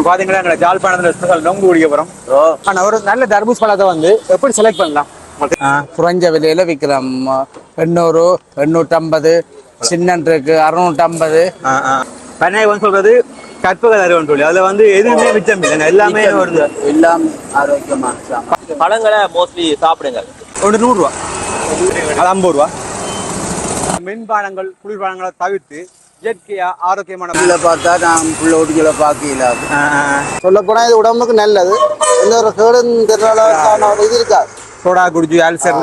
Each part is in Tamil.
இப்போ பாத்தீங்கன்னா எங்களை ஜாழ்ப்பாணத்துல ஸ்பெஷல் நொங்கு குடிக்க போறோம். ஆனா ஒரு நல்ல தர்பூஸ் பழத்தை வந்து எப்படி செலக்ட் பண்ணலாம்? குறைஞ்ச விலையில விற்கிறோம் எண்ணூறு எண்ணூற்றம்பது சின்னன் இருக்கு அறுநூற்றம்பது. பண்ணை வந்து சொல்றது கற்பக தருவன் சொல்லி. அதுல வந்து எதுவுமே மிச்சம் இல்லை எல்லாமே வருது எல்லாம் ஆரோக்கியமா. பழங்களை மோஸ்ட்லி சாப்பிடுங்க ஒன்று நூறுரூவா அது ஐம்பது ரூபா. மின்பானங்கள் குளிர்பானங்களை தவிர்த்து இயற்கையா ஆரோக்கியமான இதுல பார்த்தா நான் புள்ள ஒட்டிகளை பார்க்கல. சொல்லப்போனா இது உடம்புக்கு நல்லது. எந்த ஒரு கேடும் ஒரு இது இருக்காது சோடா குடிச்சு அல்சர்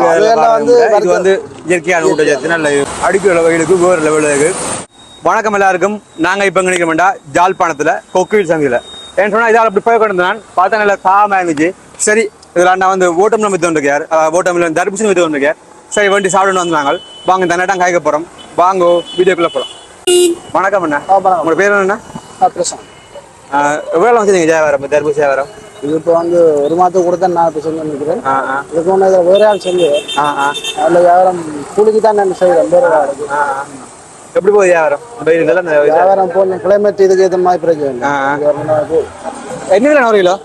வந்து இது வந்து இயற்கையான ஊட்டச்சத்து நல்ல அடிக்கிற வகைகளுக்கு வேறு லெவலுக்கு வணக்கம் எல்லாருக்கும். நாங்க இப்ப எங்க நிக்கிறோம்டா ஜாழ்ப்பாணத்துல கொக்குவில் சந்தையில ஏன்னு சொன்னா இதால் அப்படி போய் கொண்டு நான் பார்த்தா நல்லா தாம இருந்துச்சு. சரி இதுல நான் வந்து ஓட்டம் வித்து கொண்டிருக்கார் ஓட்டம் தர்பூசணி வித்து கொண்டிருக்கார் சரி வண்டி சாப்பிடணும் வந்தாங்க. வாங்க தன்னாட்டம் காய்க்க போறோம். வாங்க வீடியோக்குள்ள போலாம். வணக்கம் அண்ணா. உங்களோட பேர் என்ன பிரச்சனை எவ்வளோ வச்சுருங்க ஜெயவரம் தர்பூசணி ஜெயவரம் இது இப்போ வந்து ஒரு மாதத்துக்கு கூட தான் நான் இப்போ ஆ ஆ. இதுக்கு ஒன்று இதில் வேற ஆள் ஆ அதில் வியாபாரம் கூலிக்கு தான் நான் செய்கிறேன் வேற. எப்படி போகுது வியாபாரம் இதெல்லாம் வியாபாரம் போன கிளைமேட் இதுக்கு ஏற்ற மாதிரி பிரச்சனை. என்ன விலை ஒரு கிலோ?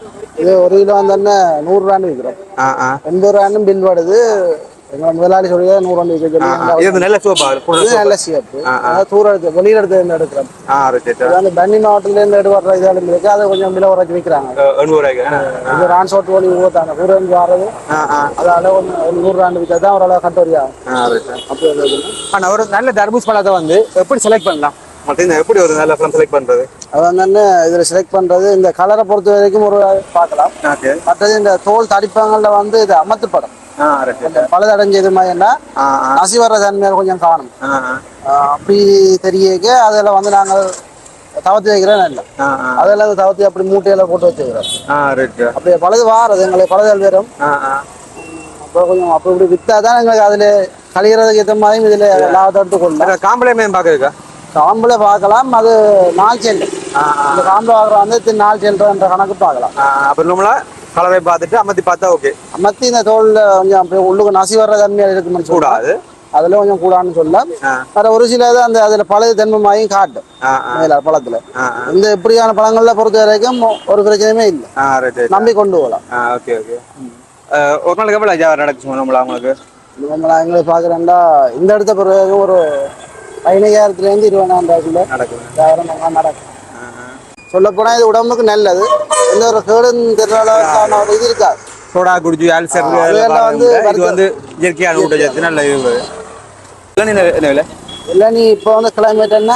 இது ஒரு கிலோ வந்தோடனே நூறுரூவான்னு விற்கிறோம் எண்பது ரூபான்னு பில் வருது எங்களை முதலாளி சொல்லி ஆ. சொல்லி இது வந்து நல்ல சோப்பா? இது நல்ல சிவப்பு அதாவது தூரம் எடுத்து வெளியில் எடுத்து இருந்து எடுக்கிறோம் வந்து பன்னி மாவட்டத்துலேருந்து எடுத்து வர்ற இதாலும் இருக்கு. அதை கொஞ்சம் விலை உரைச்சி விற்கிறாங்க. இது ரான்சோட் ஒளி ஊத்தாங்க ஊரந்து வர்றது ஆ ஆ. அதால ஒரு நூறு ஆண்டு வித்தா தான் ஓரளவு கட்டோரியா அப்படி ஒரு நல்ல தர்பூஸ் பழத்தை வந்து எப்படி செலக்ட் பண்ணலாம்? மற்ற எப்படி ஒரு நல்ல பழம் செலக்ட் பண்றது? அது வந்து இதில் செலக்ட் பண்ணுறது இந்த கலரை பொறுத்த வரைக்கும் ஒரு பார்க்கலாம். மற்றது இந்த தோல் தடிப்பங்களில் வந்து இது அமத்து படம் பழுதடைஞ்சது மாதிரின்னா நசி வர்ற தன்மையாக கொஞ்சம் காணும். அப்படி தெரியக்க அதில் வந்து நாங்கள் தவத்தி வைக்கிறோம் இல்லை. ஆ ஆ. அதில் தவத்தி அப்படி மூட்டையில போட்டு வச்சுக்கிறோம். அப்படி பழுது வாரது எங்களுக்கு பழுதல் வரும் அப்புறம் கொஞ்சம் அப்படி இப்படி தான் எங்களுக்கு அதில் கழிகிறதுக்கு ஏற்ற மாதிரி இதில் லாபத்தை எடுத்துக்கொள்ளலாம் வேற காம்பளை மேம் பார்க்குறதுக்கா? காம்பில் பார்க்கலாம் அது நாள் ஆ இந்த காம்பில் வாங்குற வந்து நாள் செல்றன்ற கணக்கு பார்க்கலாம். அப்போ நம்மளா கலரை பார்த்துட்டு அமர்த்தி பார்த்தா ஓகே மத்தி இந்த தோலில் கொஞ்சம் அப்படியே உள்ளுக்கு நசி வர்ற தன்மையாக இருக்குன்னு கூடாது. அதில் கொஞ்சம் கூடான்னு சொல்லலாம். வேற ஒரு சில இது அந்த அதில் பழைய தன்மையும் காட்டும். மேல பழத்தில். இந்த இப்படியான பழங்களில் பொறுத்த வரைக்கும் ஒரு பிரச்சனையுமே இல்லை. நம்பி கொண்டு போகலாம். ஓகே ஓகே ஒரு நாளைக்கு எவ்வளோ வியாபாரம் நடக்குச்சு நம்மளா உங்களுக்கு? நம்மள எங்களுக்கு பார்க்குறேன்டா இந்த இடத்த பிறகு ஒரு பதினையாயிரத்துலேருந்து இருபதாயிரம் ரூபாய்க்குள்ள நடக்குது. வியாபாரம் நல்லா நடக்கும். சொல்லப்போனால் இது உடம்புக்கு நல்லது. எந்த ஒரு கேடும் அளவுக்கான ஒரு இது இருக்காது. சோடா குடிச்சு அல்சர் வந்து இது வந்து இயற்கையான ஊட்டச்சத்து நல்ல இது. என்ன விலை? இல்லை நீ இப்போ வந்து கிளைமேட் என்ன?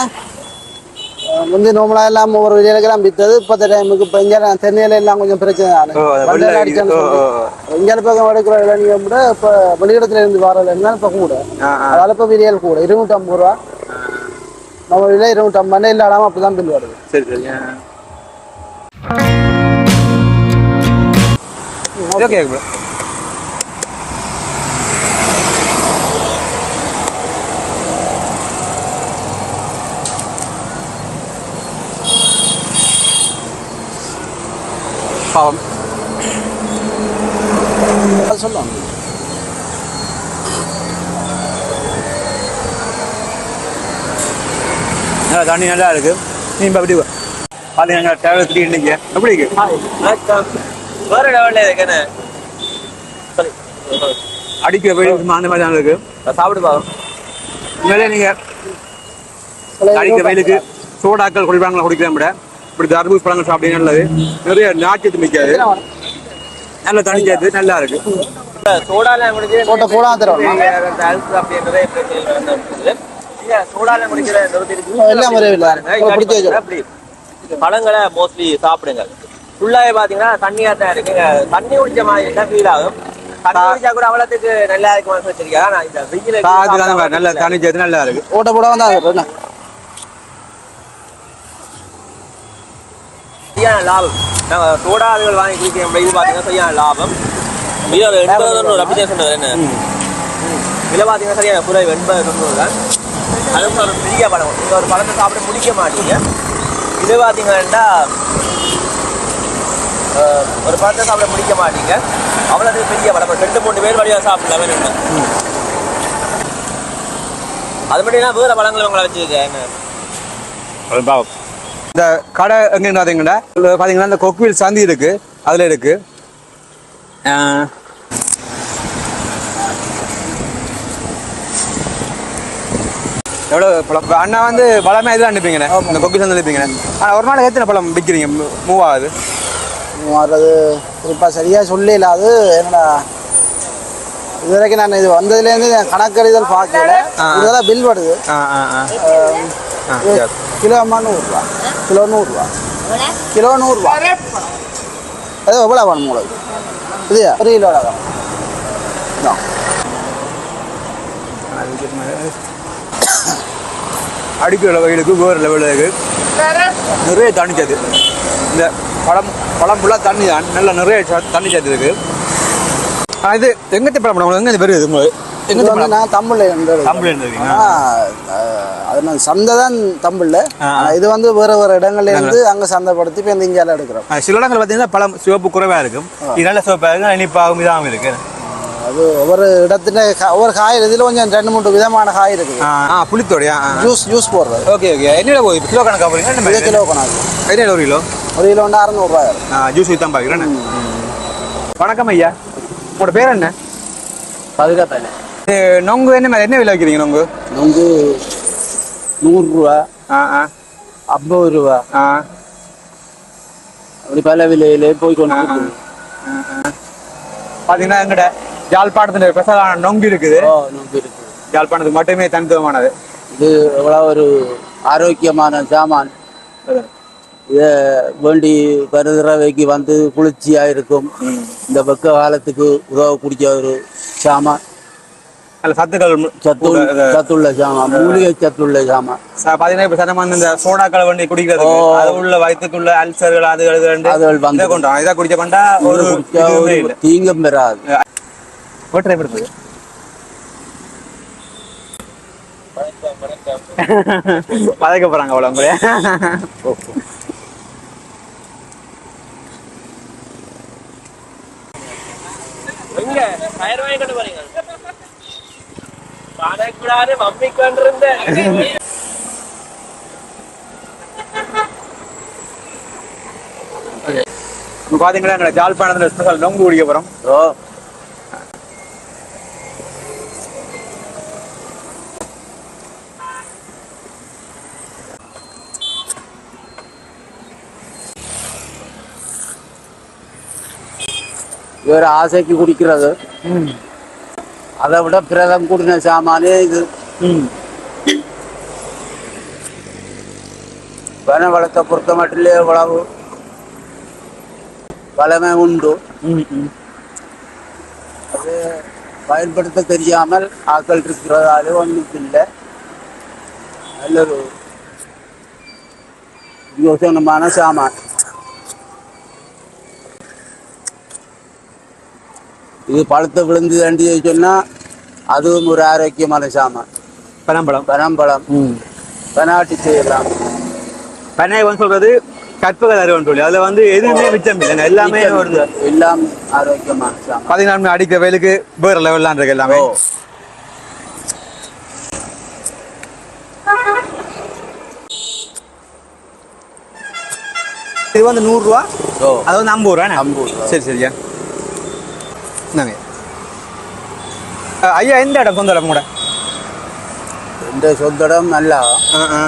முந்தி நோமலாக எல்லாம் ஒரு விலையிலாம் விற்றது இப்போ டைமுக்கு இப்போ இங்கே தென்னையில எல்லாம் கொஞ்சம் பிரச்சனை. இங்கே பக்கம் எடுக்கிற இளநியை விட இப்போ வெளியிடத்துல இருந்து வர இளநிதான் இப்போ கூட. அதால இப்போ விரியல் கூட. இருநூற்றம்பது ரூபா. நம்ம விலை இருநூற்றம்பது இல்லாமல் அப்படி தான் பில் வருது சரி சரி ஆ. ஓகே ப்ரோ பாவம் அது சொல்லுவாங்க நல்லா தண்ணி நல்லா இருக்கு. நீ இப்போ எப்படி பார்த்தீங்கன்னா தேவை த்ரீ இன்னைக்கு. எப்படி இருக்கு? வேற லெவல்ல இருக்குன்னு சரி அடிக்கிற வெயில் சும்மா அந்த மாதிரி தான் இருக்கு. சாப்பிடு பாவம் உண்மையிலே நீங்க அடிக்கிற வெயிலுக்கு சோடாக்கள் குடிப்பாங்களா குடிக்கிறத விட. இப்படி தர்பூஸ் பழங்கள் சாப்பிட்டீங்க நல்லது. நிறைய நாச்சத்து மிக்காது. நல்ல தண்ணி சேர்த்து நல்லா இருக்கு. சோடால முடிஞ்சு போட்ட கூட தருவோம். எல்லாம் ஒரே. பிடிச்ச பழங்களை மோஸ்ட்லி சாப்பிடுங்க. ஃபுல்லாவே பாத்தீங்கன்னா தண்ணியா தான் இருக்கு. தண்ணி குடிச்ச மாதிரி தான் ஃபீல் ஆகும். நல்லா தண்ணி சேர்த்து இருக்கு. ஓட்ட போட வந்து அது என்ன? சரியான லாபம். நாங்க சோடாதுகள் வாங்கி குடிக்கிற இது சரியான லாபம். விலை எண்பது தொண்ணூறு அப்படி தான் சொன்னது என்ன? விலை பாத்தீங்கன்னா சரியான குறைவு எண்பது தொண்ணூறு தான் அதுவும் ஒரு பெரிய பழம். இந்த ஒரு பழத்தை சாப்பிட முடிக்க மாட்டீங்க. இது பாத்தீங்கன்னா அஹ், ஒரு பழத்தை சாப்பிட முடிக்க மாட்டீங்க. அவ்வளவு பெரிய பழம். ரெண்டு மூணு பேர் வழியாக சாப்பிடலாம். வேணும்னா அது மட்டும் வேற பழங்கள் உங்களை வச்சிருக்கேன். இந்த கடை எங்க பார்த்தீங்கன்னா பார்த்தீங்கன்னா இந்த கொக்குவில் சந்தி இருக்கு. அதுல இருக்கு. எவ்வளோ பழம்? அண்ணா வந்து பழமே இதில் அனுப்பிங்கண்ணே இந்த கொக்கு சந்தை அனுப்பிங்கண்ணே ஆனால் ஒரு நாளைக்கு எத்தனை பழம் விற்கிறீங்க மூவ் ஆகுது. வர்றது குறிப்பாக சரியாக சொல்லல அது என்னடா? இது வரைக்கும் நான் இது வந்ததுலேருந்து நான் கணக்கெழுதல் பார்க்கல. இதெல்லாம் பில் வருது. கிலோ அம்மா நூறுரூவா. கிலோ நூறுரூவா. கிலோ நூறுரூவா. அது எவ்வளோ வேணும் உங்களுக்கு? இது ஒரு கிலோ வேணும். அடிக்கிற வகையிலுக்கு வேறு லெவலுக்கு நிறைய தண்ணி சேர்த்து. இந்த பழம் பழம் ஃபுல்லாக தண்ணி தான். நல்லா நிறைய தண்ணி சேர்த்து இருக்கு. ஆ, இது எங்கத்தி பழம் உங்களுக்கு? எங்கே வருது உங்களுக்கு பழம்? நான் தமிழில் தமிழ் இருந்தீங்க அது நான் சந்தை தான் தமிழில். இது வந்து வேறு வேறு இடங்கள்ல இருந்து அங்கே சந்தைப்படுத்தி இப்போ இந்த இந்தியாவில் எடுக்கிறோம். சில இடங்கள் பார்த்தீங்கன்னா பழம் சிவப்பு குறைவாக இருக்கும். இது நல்ல சிவப்பாக இருக்கும் இனிப்பாகவும் இதாகவும் இருக்கு. அது ஒவ்வொரு இடத்துல ஒவ்வொரு காய் இதில் கொஞ்சம் ரெண்டு மூணு விதமான காய் இருக்குது. ஆ ஆ புளித்தோடையா? ஆ ஜூஸ் ஜூஸ் போடுறது. Okay okay. என்ன போகுது கிலோ கணக்காக போகிறீங்க இது கிலோ கணக்கு. என்ன ஒரு கிலோ? ஒரு கிலோ வந்து அறநூறுவா ஆ ஜூஸ் வித்தான் பார்க்குறேன் வணக்கம் ஐயா. உங்களோட பேர் என்ன? பதுக்கத்தானே இது நொங்கு என்ன மாதிரி? என்ன விலை வைக்கிறீங்க நொங்கு? நொங்கு நூறுரூவா. ஆ ஆ. ஐம்பது ரூபா. ஆ. அப்படி பல விலையிலே போய் கொண்டு ஆ, ஆ. இருக்குது. பார்த்தீங்கன்னா எங்கட? யாழ்ப்பாணத்துல ஸ்பெஷலான நொங்கு இருக்குது. ஓ நொங்கு இருக்கு யாழ்ப்பாணத்துக்கு மட்டுமே தனித்துவமானது. இது எவ்வளோ ஒரு ஆரோக்கியமான சாமான். இதை வேண்டி கருதுறவைக்கு வந்து குளிர்ச்சியா இருக்கும் இந்த வெக்க காலத்துக்கு உதவக்கூடிய ஒரு சாமான். சத்துக்கள் சத்து. சத்துள்ள சாமான் மூலிகை சத்துள்ள சாமான். பாத்தீங்கன்னா இப்ப சனமான இந்த சோடாக்களை வண்டி குடிக்கிறது. அது உள்ள வயிற்றுக்குள்ள அல்சர்கள் அது அது வந்து- இதை கொண்டோம் இதை குடிச்ச கொண்டா ஒரு தீங்கும் பெறாது. ஓட்டுற எப்படி இருக்குது பதைக்க போறாங்க அவ்வளோ உங்களே எங்க? டயர் வாங்கி கொண்டு போறீங்க? பணக்கூடாது மம்மி கொண்டிருந்த. இப்போ பாத்தீங்கன்னா எங்களை ஜாழ்ப்பாணத்துல நொங்கு குடிக்க போறோம். ஓ. இது ஒரு ஆசைக்கு குடிக்கிறது. அதை விட பிரதம் கூடின சாமானே இது. வன வளத்தை பொறுத்த மட்டிலே எவ்வளவு வளமை உண்டு. அது பயன்படுத்த தெரியாமல் ஆக்கள் இருக்கிறதாலே ஒன்றும் இல்லை நல்லொரு யோசனமான சாமான். இது பழுத்த விழுந்து தண்டி சொன்னா அதுவும் ஒரு ஆரோக்கியமான சாமான். பனம்பழம். பனம்பழம். பனாட்டி செய்யலாம். பனை வந்து சொல்றது கற்பக தருவன் சொல்லி அதுல வந்து எதுவுமே மிச்சம் இல்லை எல்லாமே வருது எல்லாம் ஆரோக்கியமான சாமான். பதினாலு அடிக்கிற வயலுக்கு வேற லெவல்லாம் இருக்கு எல்லாமே. இது வந்து நூறு ரூபா. ஓ. அது வந்து ஐம்பது ரூபா ஐம்பது. சரி சரியா. இடம் கூட இந்த சொந்த இடம் நல்லா ஆ ஆ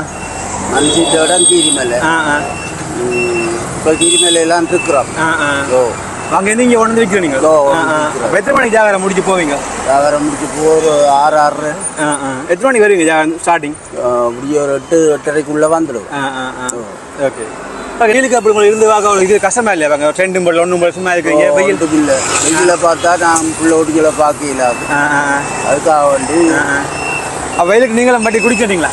மனுஷித்த இடம் கீரிமலை ஆ ஆ இப்போ கீரிமலை எல்லாம் இருக்கிறோம் ஓ அங்க இருந்து இங்க ஓ, ஒண்ணு ஆ. வைக்கிறோம். அப்ப எத்தனை மணிக்கு ஜாகரம் முடிச்சு போவீங்க வியாபாரம் முடிச்சு போ ஒரு ஆறு ஆறு எத்தனை மணிக்கு வருவீங்க ஜாகரம் ஸ்டார்டிங் முடிய ஒரு எட்டு எட்டரைக்குள்ளே ஆ ஓகே வெயிலுக்கு அப்படி இருந்து வாங்க இது கஷ்டமா இல்லையா வாங்க ரெண்டு போல் ஒன்று போல் சும்மா இருக்கிறீங்க வெயில்? இல்லை. வெயில பார்த்தா நான் புள்ள ஒட்டிகளை பார்க்க இல்லாது ஆ ஆ ஆ. அதுக்காக வேண்டி. அப்ப வெயிலுக்கு நீங்களும் மட்டி குடிக்கிறீங்களா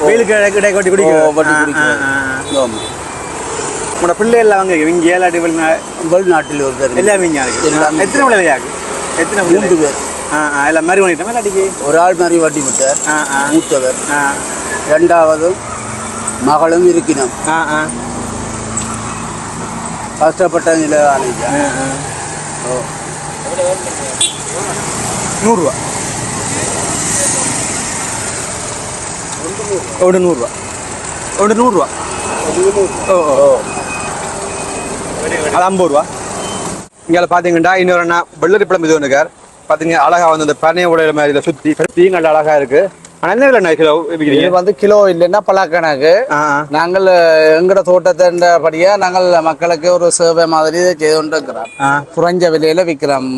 வெயிலுக்கு இடைக்கு குடிக்கிறோம் வட்டி குடிக்கிறது. ஆமா. உங்களோட பிள்ளை எல்லாம் வாங்க. இங்க ஏழாட்டி வெளிநா- வெளிநாட்டில் ஒருத்தர் எல்லாமே இங்கே இருக்கு. எல்லாமே. எத்தனை ஆகு எத்தனை மூன்று பேர். ஆ ஆ. எல்லாம் மாதிரி பண்ணிட்டோம் இல்லாட்டிக்கு ஒரு ஆள் மாதிரி வட்டி விட்டார். ஆ ஆ. மூத்தவர். ரெண்டாவது மகளும் இருக்கணும். ஆ ஆ. கஷ்டப்பட்ட நிலை ஆ. ஓ. நூறுரூவா. ஒரு நூறுரூவா. ஒரு நூறுரூவா. ஓ ஓ, அது ஐம்பது ரூபா இங்கே பார்த்தீங்கன்னா இன்னொரு அண்ணா வெள்ளரி பழம் இது ஒன்றுக்கார் பார்த்தீங்க அழகா வந்து அந்த பனைய உடையில மாதிரி இதை சுற்றி சுற்றியும் நல்ல அழகா இருக்கு. ஆனால் என்ன விலை கிலோ இது விற்கிறீங்க வந்து கிலோ இல்லைன்னா ஆ. நாங்கள் எங்கட தோட்டத்தின்படியா நாங்கள் மக்களுக்கு ஒரு சேவை மாதிரி செய்து கொண்டு இருக்கிறோம் குறைஞ்ச விலையில விற்கிறோம்.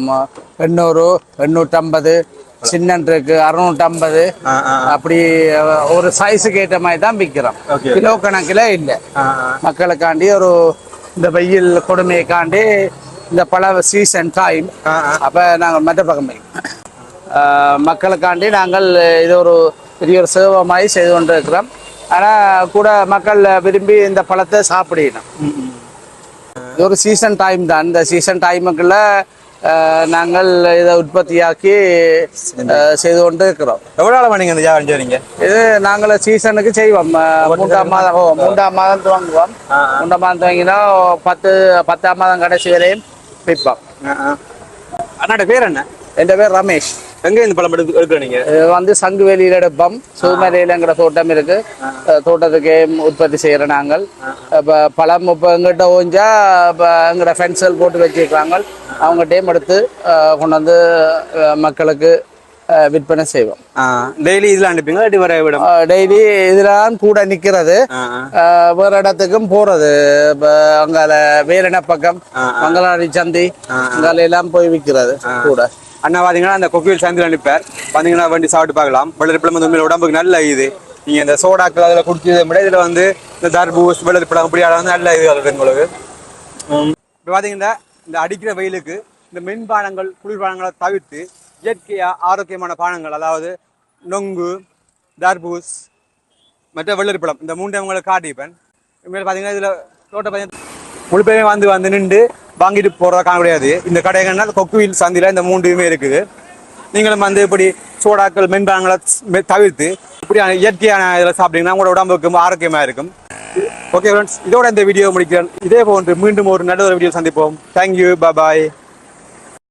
எண்ணூறு எண்ணூற்றம்பது சின்னன் இருக்கு அறுநூற்றம்பது அப்படி ஒரு சைஸுக்கு ஏற்ற மாதிரி தான் விற்கிறோம். கிலோ கணக்கில் இல்லை. மக்களுக்காண்டி ஒரு இந்த வெயில் கொடுமைக்காண்டி இந்த பல சீசன் டைம். அப்போ நாங்கள் மற்ற பக்கம் மக்களுக்காண்டி நாங்கள் இது ஒரு பெரிய ஒரு சேவை மாதிரி செய்து கொண்டு இருக்கிறோம் ஆனால் கூட மக்கள் விரும்பி இந்த பழத்தை சாப்பிடணும். இது ஒரு சீசன் டைம் தான். இந்த சீசன் டைமுக்குள்ள நாங்கள் இதை உற்பத்தியாக்கி செய்து கொண்டு இருக்கிறோம் எவ்வளோ நாள் பண்ணீங்க இந்த வியாபாரம் செய்றீங்க? இது நாங்கள் சீசனுக்கு செய்வோம். மூன்றாம் மாதம் மூன்றாம் மாதம் துவங்குவோம். மூன்றாம் மாதம் துவங்கினா பத்து பத்தாம் மாதம் கடைசி வரையும் விற்போம். அண்ணாட பேர் என்ன? என் பேர் ரமேஷ். எங்க இந்த பழம் எடுத்து எடுக்கிற நீங்க? வந்து சங்குவேலியில் எடுப்போம் சுமலையிலங்கிற தோட்டம் இருக்கு. தோட்டத்துக்கே உற்பத்தி செய்யற நாங்கள். இப்போ பழம் இப்போ எங்கிட்ட ஓஞ்சா இப்போ எங்கட ஃபென்சல் போட்டு வச்சிருக்காங்க அவங்க டைம் எடுத்து கொண்டு வந்து மக்களுக்கு விற்பனை செய்வோம். டெய்லி இதுல அனுப்பிங்க வர விடும் டெய்லி இதெல்லாம் கூட ஆஹ் வேற இடத்துக்கும் போறது. அங்கால வேலன பக்கம் மங்களாடி சந்தி அங்கால எல்லாம் போய் விற்கிறது கூட. அண்ணா பார்த்தீங்கன்னா அந்த கொக்கியில் சேர்ந்து அனுப்பார் பார்த்தீங்கன்னா வண்டி சாப்பிட்டு பார்க்கலாம். வெள்ளரிப்பழம் வந்து உண்மையில உடம்புக்கு நல்ல இது நீங்கள் இந்த சோடாக்கள் அதில் குடிச்சதை விட இதில் வந்து இந்த தர்பூஸ் வெள்ளரிப்பழம் இப்படி வந்து நல்ல இது இருக்கு உங்களுக்கு. இப்போ பார்த்தீங்கன்னா இந்த அடிக்கிற வெயிலுக்கு இந்த மென்பானங்கள் குளிர்பானங்களை தவிர்த்து இயற்கையாக ஆரோக்கியமான பானங்கள் அதாவது நொங்கு தர்பூஸ் மற்ற வெள்ளரிப்பழம் இந்த மூன்று உங்களுக்கு காட்டிப்பேன். இனிமேல் பார்த்தீங்கன்னா இதில் தோட்ட பையன் முழு பேரையும் வந்து வந்து நின்று வாங்கிட்டு போகிறதா காண முடியாது. இந்த கடைகள்னா கொக்குவில் சந்தியில் இந்த மூன்றுமே இருக்குது. நீங்களும் வந்து இப்படி சோடாக்கள் மென்பாங்களை தவிர்த்து இப்படியான இயற்கையான இதில் சாப்பிட்டீங்கன்னா உங்களோட உடம்புக்கு ஆரோக்கியமாக இருக்கும். ஓகே ஃப்ரெண்ட்ஸ் இதோட இந்த வீடியோ முடிக்கிறேன். இதே போன்று மீண்டும் ஒரு நல்ல ஒரு வீடியோ சந்திப்போம் தேங்க்யூ பாய்